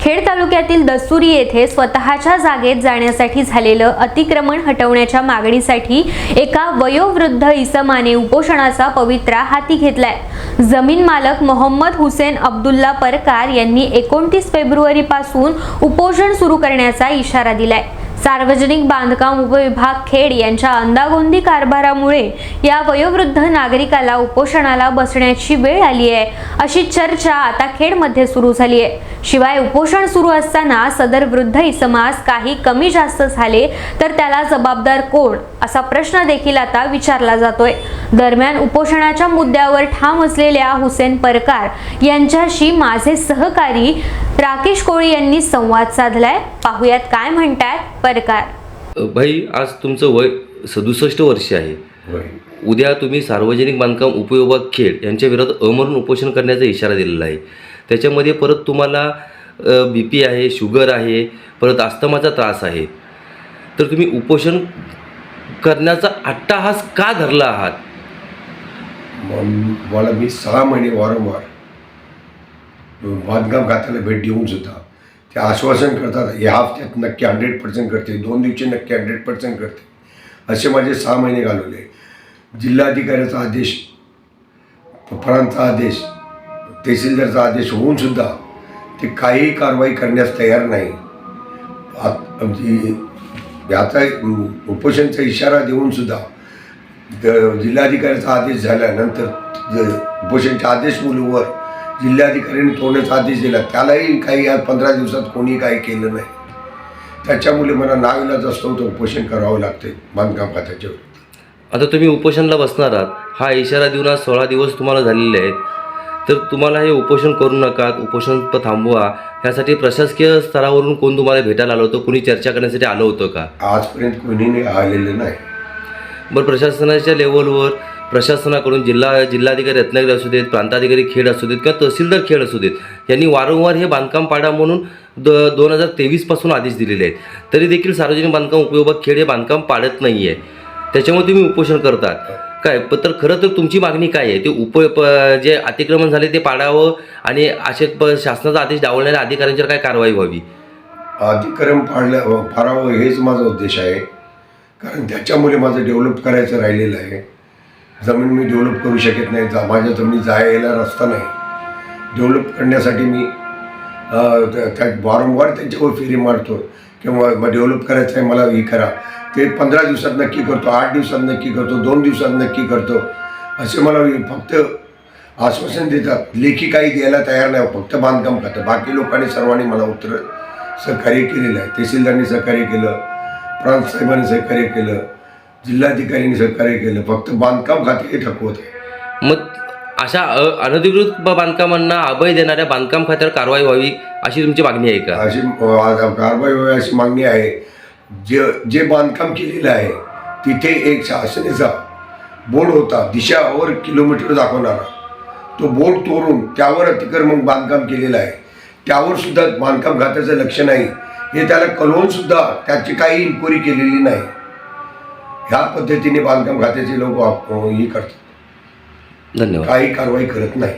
खेड तालुक्यातील दसुरी येथे स्वतःच्या जागेत जाण्यासाठी झालेलं अतिक्रमण हटवण्याच्या मागणीसाठी एका वयोवृद्ध इसमाने उपोषणाचा पवित्रा हाती घेतलाय. जमीन मालक मोहम्मद हुसेन अब्दुल्ला परकार यांनी एकोणतीस फेब्रुवारी पासून उपोषण सुरू करण्याचा इशारा दिलाय. सार्वजनिक बांधकाम उपविभाग खेड यांच्या अंदागोंदी कारभारामुळे या वयोवृद्ध नागरिकाला उपोषणाला बसण्याची वेळ आली आहे. अशी चर्चा आता खेडमध्ये सुरू झाली आहे. शिवाय उपोषण सुरू असताना सदर वृद्ध इसमास काही कमी जास्त झाले तर त्याला जबाबदार कोण? असा प्रश्न देखील आता विचारला जातोय. दरम्यान उपोषणाच्या मुद्द्यावर ठाम असलेल्या हुसेन परकार यांच्याशी माझे सहकारी राकेश कोळी यांनी संवाद साधलाय. पाहुयात काय म्हणतात परकार भाई आज तुमचं वय सदुसष्ट वर्ष आहे. उद्या तुम्ही सार्वजनिक बांधकाम उपविभाग खेड यांच्या विरोधात अमरण उपोषण करण्याचा इशारा दिलेला आहे. त्याच्यामध्ये परत तुम्हाला बी पी आहे शुगर आहे परत अस्थमाचा त्रास आहे. तर तुम्ही उपोषण करण्याचा अट्टाहास का धरला आहात? मग मला मी सहा महिने वारंवार बांधकाम खात्याला भेट देऊन सुद्धा ते आश्वासन करतात या हफ्त्यात नक्की हंड्रेड पर्सेंट करते दोन दिवशी नक्की हंड्रेड पर्सेंट करते. असे माझे सहा महिने घालवले. जिल्हाधिकाऱ्याचा आदेश फरांचा आदेश तहसीलदारचा आदेश होऊन सुद्धा ते काहीही कारवाई करण्यास तयार नाही. आत- म्हणजे याचा उपोषणचा इशारा देऊन सुद्धा द- जिल्हाधिकाऱ्याचा आदेश झाल्यानंतर उपोषणच्या आदेश मुलीवर जिल्हाधिकाऱ्यांनी तोडण्याचा आदेश दिला. त्यालाही काही या पंधरा दिवसात कोणी काही केलं नाही. त्याच्यामुळे मला नाविलाज असतो तर उपोषण करावं लागते बांधकाम खात्याच्या विरुद्ध. आता तुम्ही उपोषणला बसणार आहात. हा इशारा देऊन आज सोळा दिवस तुम्हाला झालेले आहेत. तर तुम्हाला हे उपोषण करू नका उपोषण थांबवा. यासाठी प्रशासकीय स्तरावरून कोण तुम्हाला भेटायला आलं होतं? कोणी चर्चा करण्यासाठी आलं होतं का? आजपर्यंत कोणी आलेलं नाही. बरं प्रशासनाच्या लेवलवर प्रशासनाकडून जिल्हा जिल्हाधिकारी रत्नागिरी असू देत प्रांताधिकारी खेड असू देत किंवा तहसीलदार खेड असू देत यांनी वारंवार हे बांधकाम पाडा म्हणून द दोन हजार तेवीसपासून आदेश दिलेले आहेत. तरी देखील सार्वजनिक बांधकाम उपविभाग खेड हे बांधकाम पाडत नाही आहे त्याच्यामुळे तुम्ही उपोषण करतात. काय? प- तर खरं तर तुमची मागणी काय आहे? ते उप प- जे अतिक्रमण झाले ते पाडावं आणि असे प- शासनाचा आदेश डावलणाऱ्या अधिकाऱ्यांच्यावर काय कारवाई व्हावी? अतिक्रम पाडलं फारावं हेच माझा उद्देश आहे. कारण त्याच्यामुळे माझं डेव्हलप करायचं राहिलेलं आहे. जमीन मी डेव्हलप करू शकत नाही जा माझ्या जमिनी जायला रस्ता नाही. डेव्हलप करण्यासाठी मी त्या वारंवार त्यांच्यावर फेरी मारतो. किंवा मग डेव्हलप करायचं आहे मला हे करा. ते पंधरा दिवसात नक्की करतो आठ दिवसात नक्की करतो दोन दिवसात नक्की करतो. असे मला फक्त आश्वासन देतात. लेखी काही द्यायला तयार नाही फक्त बांधकाम खातं बाकी लोकांनी सर्वांनी मला उत्तर सहकार्य केलेलं आहे. तहसीलदारांनी सहकार्य केलं प्रांत साहेबांनी सहकार्य केलं. जिल्हाधिकाऱ्यांनी सहकार्य केलं. फक्त बांधकाम खाते हे थकवत आहे. मग अशा अ- अनधिकृत ब- बांधकामांना अभय देणाऱ्या बांधकाम खात्यावर कारवाई व्हावी अशी तुमची मागणी आहे का? अशी अं, कारवाई व्हावी अशी मागणी आहे. जे जे बांधकाम केलेलं आहे तिथे एक शासनेचा बोर्ड होता दिशावर किलोमीटर दाखवणारा. तो बोर्ड तोडून त्यावर अतिक्रमण बांधकाम केलेलं आहे. त्यावर सुद्धा बांधकाम खात्याचं लक्ष नाही. हे त्याला कळवून सुद्धा त्याची काही इन्क्वायरी केलेली नाही. ह्या पद्धतीने बांधकाम खात्याचे लोक हे करतात. धन्यवाद. काही कारवाई करत नाही